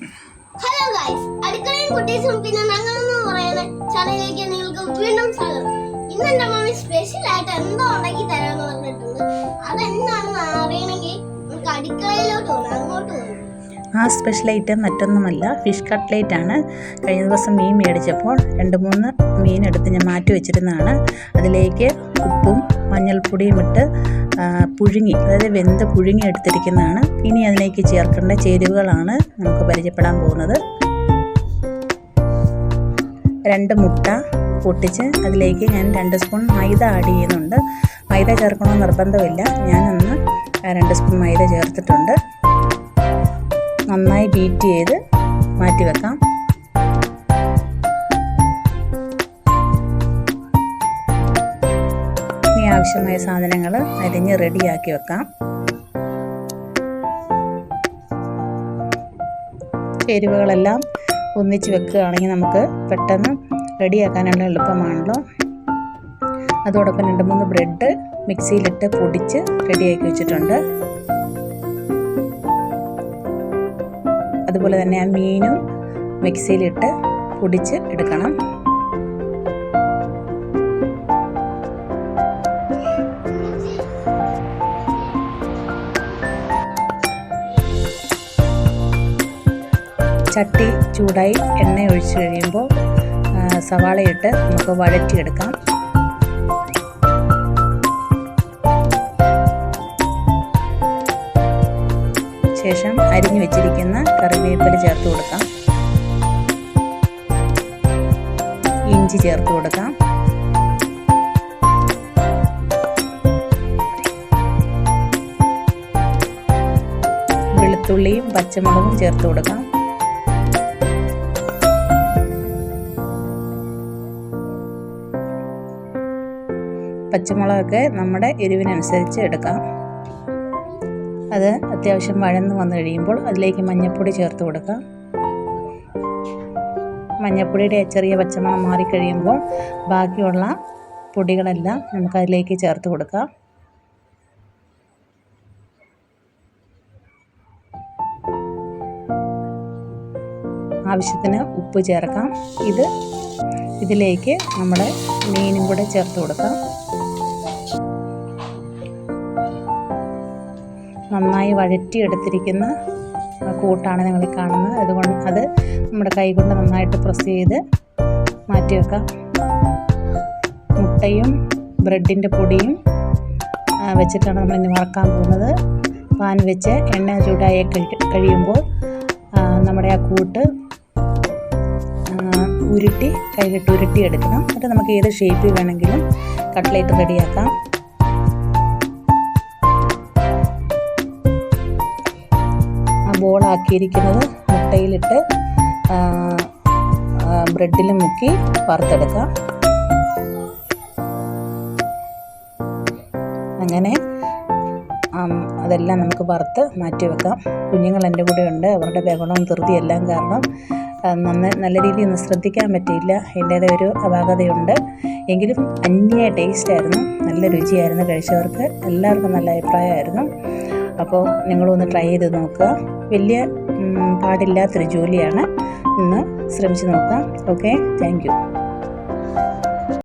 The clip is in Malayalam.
ഹലോ ഗൈസ് അടുക്കളയും കുട്ടീസും പിന്നെ ഞങ്ങളെന്ന് പറയുന്ന ചാനലിലേക്ക് നിങ്ങൾക്ക് വീണ്ടും സ്വാഗതം. ഇന്ന് എന്റെ മമ്മി സ്പെഷ്യൽ ആയിട്ട് എന്തോ ഉണ്ടാക്കി തരാമെന്ന് പറഞ്ഞിട്ടുണ്ട്. അതെന്താണെന്ന് അറിയണമെങ്കിൽ നമുക്ക് അടുക്കളയിലോട്ട് പോകണം അങ്ങോട്ട് പോകണം ആ സ്പെഷ്യൽ ഐറ്റം മറ്റൊന്നുമല്ല. ഫിഷ് കട്ട്ലേറ്റ് ആണ്. കഴിഞ്ഞ ദിവസം മീൻ മേടിച്ചപ്പോൾ രണ്ട് മൂന്ന് മീൻ എടുത്ത് ഞാൻ മാറ്റി വെച്ചിരുന്നതാണ്. അതിലേക്ക് ഉപ്പും മഞ്ഞൾപ്പൊടിയും ഇട്ട് പുഴുങ്ങി അതായത് വെന്ത പുഴുങ്ങി എടുത്തിരിക്കുന്നതാണ്. ഇനി അതിലേക്ക് ചേർക്കേണ്ട ചേരുവകളാണ് നമുക്ക് പരിചയപ്പെടാൻ പോകുന്നത്. രണ്ട് മുട്ട പൊട്ടിച്ച് അതിലേക്ക് ഞാൻ രണ്ട് സ്പൂൺ മൈദ ആഡ് ചെയ്യുന്നുണ്ട്. മൈദ ചേർക്കണമെന്ന് നിർബന്ധമില്ല. ഞാനൊന്ന് രണ്ട് സ്പൂൺ മൈദ ചേർത്തിട്ടുണ്ട്. നന്നായി ബീറ്റ് ചെയ്ത് മാറ്റി വെക്കാം ആവശ്യമായ സാധനങ്ങൾ അരിഞ്ഞ് റെഡിയാക്കി വെക്കാം. ചേരുവകളെല്ലാം ഒന്നിച്ച് വെക്കുകയാണെങ്കിൽ നമുക്ക് പെട്ടെന്ന് റെഡിയാക്കാനുള്ള എളുപ്പമാണല്ലോ. അതോടൊപ്പം രണ്ട് മൂന്ന് ബ്രെഡ് മിക്സിയിലിട്ട് പൊടിച്ച് റെഡിയാക്കി വെച്ചിട്ടുണ്ട്. അതുപോലെ തന്നെ ആ മീനും മിക്സിയിലിട്ട് പൊടിച്ച് എടുക്കണം. ചട്ടി ചൂടായി എണ്ണ ഒഴിച്ച് കഴിയുമ്പോൾ സവാളയിട്ട് നമുക്ക് വഴറ്റിയെടുക്കാം. ശേഷം അരിഞ്ഞു വെച്ചിരിക്കുന്ന കറിവേപ്പില ചേർത്ത് കൊടുക്കാം. ഇഞ്ചി ചേർത്ത് കൊടുക്കാം. വെളുത്തുള്ളിയും പച്ചമുളകും ചേർത്ത് കൊടുക്കാം. പച്ചമുളകൊക്കെ നമ്മുടെ എരിവിനനുസരിച്ച് എടുക്കാം. അത് അത്യാവശ്യം വഴന്ന് വന്നു കഴിയുമ്പോൾ അതിലേക്ക് മഞ്ഞൾപ്പൊടി ചേർത്ത് കൊടുക്കാം. മഞ്ഞൾപ്പൊടിയുടെ ചെറിയ പച്ചമണം മാറിക്കഴിയുമ്പോൾ ബാക്കിയുള്ള പൊടികളെല്ലാം നമുക്ക് അതിലേക്ക് ചേർത്ത് കൊടുക്കാം. ആവശ്യത്തിന് ഉപ്പ് ചേർക്കാം. ഇത് ഇതിലേക്ക് നമ്മുടെ മീനും കൂടെ ചേർത്ത് കൊടുക്കാം. നന്നായി വഴറ്റിയെടുത്തിരിക്കുന്ന കൂട്ടാണ് നിങ്ങൾ കാണുന്നത്. അതുകൊണ്ട് അത് നമ്മുടെ കൈകൊണ്ട് നന്നായിട്ട് പ്രസ് ചെയ്ത് മാറ്റി വെക്കാം. മുട്ടയും ബ്രെഡിന്റെ പൊടിയും വെച്ചിട്ടാണ് നമ്മൾ ഇനി വറക്കാൻ പോകുന്നത്. പാൻ വെച്ച് എണ്ണ ചൂടായി കഴിയുമ്പോൾ നമ്മുടെ ആ കൂട്ട് ഉരുട്ടി കയ്യിലിട്ട് ഉരുട്ടി എടുക്കണം എന്നിട്ട് നമുക്ക് ഏത് ഷേപ്പിൽ വേണമെങ്കിലും കട്ട്ലേറ്റ് റെഡിയാക്കാം ആ ബോളാക്കിയിരിക്കുന്നത് മുട്ടയിലിട്ട് ബ്രെഡിൽ മുക്കി വറുത്തെടുക്കാം. അങ്ങനെ അതെല്ലാം നമുക്ക് വറുത്ത് മാറ്റി വെക്കാം. കുഞ്ഞുങ്ങൾ എന്റെ കൂടെ ഉണ്ട്. അവരുടെ ബഹളവും ധൃതി എല്ലാം കാരണം നന്ന നല്ല രീതിയിൽ ഒന്ന് ശ്രദ്ധിക്കാൻ പറ്റിയില്ല. എന്റേതായ ഒരു അപാകതയുണ്ട്. എങ്കിലും അന്യ ടേസ്റ്റായിരുന്നു നല്ല രുചിയായിരുന്നു കഴിച്ചവർക്ക്. എല്ലാവർക്കും നല്ല അഭിപ്രായമായിരുന്നു. അപ്പോൾ നിങ്ങളൊന്ന് ട്രൈ ചെയ്ത് നോക്കുക. വലിയ പാടില്ലാത്തൊരു ജോലിയാണ്. ഒന്ന് ശ്രമിച്ചു നോക്കാം. Okay thank